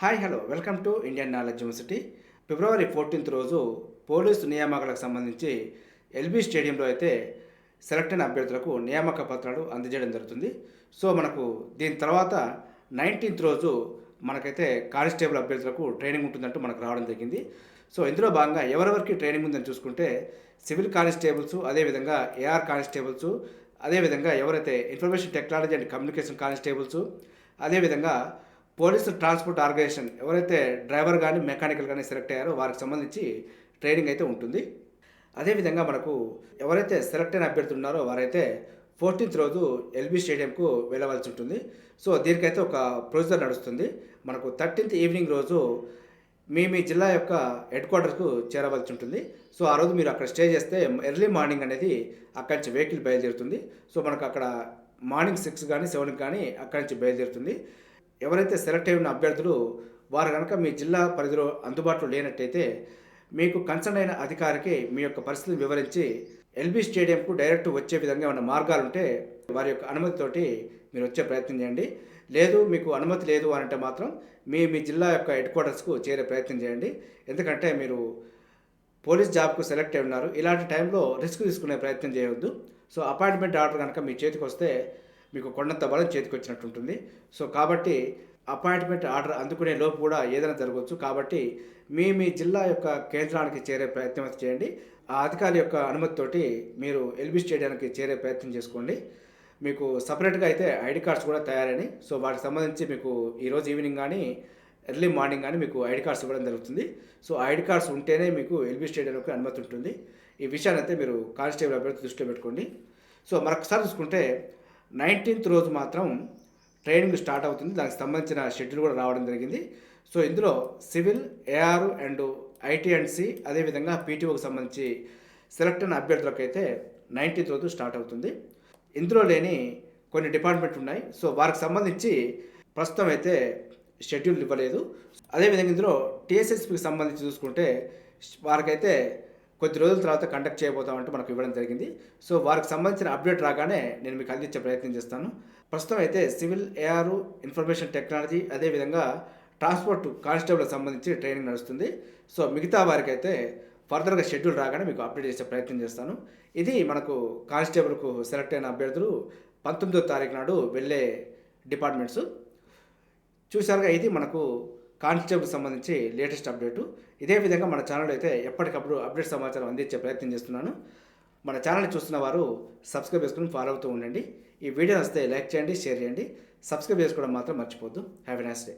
Hi hello welcome to Indian knowledge university February fourteenth రోజు police నియామకాలకు సంబంధించి LB స్టేడియంలో అయితే సెలెక్ట్ అయిన అభ్యర్థులకు నియామక పత్రాలు అందజేయడం జరుగుతుంది. సో మనకు దీని తర్వాత నైన్టీన్త్ రోజు మనకైతే కానిస్టేబుల్ అభ్యర్థులకు ట్రైనింగ్ ఉంటుందంటూ మనకు రావడం జరిగింది. సో ఇందులో భాగంగా ఎవరెవరికి ట్రైనింగ్ ఉందని చూసుకుంటే సివిల్ కానిస్టేబుల్స్ అదేవిధంగా ఏఆర్ కానిస్టేబుల్స్ అదేవిధంగా ఎవరైతే information technology and communication constables అదేవిధంగా పోలీసు ట్రాన్స్పోర్ట్ ఆర్గనైజేషన్ ఎవరైతే డ్రైవర్ కానీ మెకానికల్ కానీ సెలెక్ట్ అయ్యారో వారికి సంబంధించి ట్రైనింగ్ అయితే ఉంటుంది. అదేవిధంగా మనకు ఎవరైతే సెలెక్ట్ అయిన అభ్యర్థులు ఉన్నారో వారైతే ఫోర్టీన్త్ రోజు ఎల్బీ స్టేడియంకు వెళ్ళవలసి ఉంటుంది. సో దీనికైతే ఒక ప్రొసీజర్ నడుస్తుంది. మనకు థర్టీన్త్ ఈవినింగ్ రోజు మీ మీ జిల్లా యొక్క హెడ్ క్వార్టర్స్కు చేరవలసి ఉంటుంది. సో ఆ రోజు మీరు అక్కడ స్టే చేస్తే ఎర్లీ మార్నింగ్ అనేది అక్కడి నుంచి వెహికల్ బయలుదేరుతుంది. సో మనకు అక్కడ మార్నింగ్ సిక్స్ కానీ సెవెన్కి కానీ అక్కడి నుంచి బయలుదేరుతుంది. ఎవరైతే సెలెక్ట్ అయిన అభ్యర్థులు వారు కనుక మీ జిల్లా పరిధిలో అందుబాటులో లేనట్టయితే మీకు కన్సర్న్ అయిన అధికారికి మీ యొక్క పరిస్థితిని వివరించి ఎల్బీ స్టేడియంకు డైరెక్ట్ వచ్చే విధంగా ఉన్న మార్గాలు ఉంటే వారి యొక్క అనుమతితోటి మీరు వచ్చే ప్రయత్నం చేయండి. లేదు మీకు అనుమతి లేదు అని అంటే మాత్రం మీ మీ జిల్లా యొక్క హెడ్ క్వార్టర్స్కు చేరే ప్రయత్నం చేయండి. ఎందుకంటే మీరు పోలీస్ జాబ్కు సెలెక్ట్ అయి ఉన్నారు. ఇలాంటి టైంలో రిస్క్ తీసుకునే ప్రయత్నం చేయవద్దు. సో అపాయింట్మెంట్ ఆర్డర్ కనుక మీ చేతికి వస్తే మీకు కొండంత బలం చేతికి వచ్చినట్టు ఉంటుంది సో కాబట్టి అపాయింట్మెంట్ ఆర్డర్ అందుకునే లోపు కూడా ఏదైనా జరగవచ్చు. కాబట్టి మీ మీ జిల్లా యొక్క కేంద్రానికి చేరే ప్రయత్నం చేయండి. ఆ అధికారి యొక్క అనుమతితోటి మీరు ఎల్బీ స్టేడియానికి చేరే ప్రయత్నం చేసుకోండి. మీకు సపరేట్గా అయితే ఐడి కార్డ్స్ కూడా తయారని సో వాటికి సంబంధించి మీకు ఈరోజు ఈవినింగ్ కానీ ఎర్లీ మార్నింగ్ కానీ మీకు ఐడి కార్డ్స్ ఇవ్వడం జరుగుతుంది. సో ఐడి కార్డ్స్ ఉంటేనే మీకు ఎల్బీ స్టేడియంకి అనుమతి ఉంటుంది. ఈ విషయాన్ని అయితే మీరు కానిస్టేబుల్ అభ్యర్థి దృష్టిలో పెట్టుకోండి. సో మరొకసారి చూసుకుంటే నైన్టీన్త్ రోజు మాత్రం ట్రైనింగ్ స్టార్ట్ అవుతుంది. దానికి సంబంధించిన షెడ్యూల్ కూడా రావడం జరిగింది. సో ఇందులో civil AR and IT and C అదేవిధంగా పీటీఓకి సంబంధించి సెలెక్ట్ అయిన అభ్యర్థులకు అయితే నైన్టీన్త్ రోజు స్టార్ట్ అవుతుంది. ఇందులో లేని కొన్ని డిపార్ట్మెంట్ ఉన్నాయి. సో వారికి సంబంధించి ప్రస్తుతం అయితే షెడ్యూల్ ఇవ్వలేదు. అదేవిధంగా ఇందులో టీఎస్ఎస్పికి సంబంధించి చూసుకుంటే వారికైతే కొద్ది రోజుల తర్వాత కండక్ట్ చేయబోతామంటూ మనకు ఇవ్వడం జరిగింది. సో వారికి సంబంధించిన అప్డేట్ రాగానే నేను మీకు అందించే ప్రయత్నం చేస్తాను. ప్రస్తుతం అయితే సివిల్ ఏఆర్ ఇన్ఫర్మేషన్ టెక్నాలజీ అదేవిధంగా ట్రాన్స్పోర్ట్ కానిస్టేబుల్కి సంబంధించి ట్రైనింగ్ నడుస్తుంది. సో మిగతా వారికి అయితే ఫర్దర్గా షెడ్యూల్ రాగానే మీకు అప్డేట్ చేసే ప్రయత్నం చేస్తాను. ఇది మనకు కానిస్టేబుల్కు సెలెక్ట్ అయిన అభ్యర్థులు పంతొమ్మిదో తారీఖు నాడు వెళ్ళే డిపార్ట్మెంట్స్. చూసారుగా ఇది మనకు కానిస్టేబుల్ సంబంధించి లేటెస్ట్ అప్డేటు. ఇదే విధంగా మన ఛానల్ అయితే ఎప్పటికప్పుడు అప్డేట్ సమాచారం అందించే ప్రయత్నం చేస్తున్నాను. మన ఛానల్ చూస్తున్న వారు సబ్స్క్రైబ్ చేసుకుని ఫాలో అవుతూ ఉండండి. ఈ వీడియో వస్తే లైక్ చేయండి షేర్ చేయండి. సబ్స్క్రైబ్ చేసుకోవడం మాత్రం మర్చిపోద్దు హ్యావ్ ఎ నైస్ డే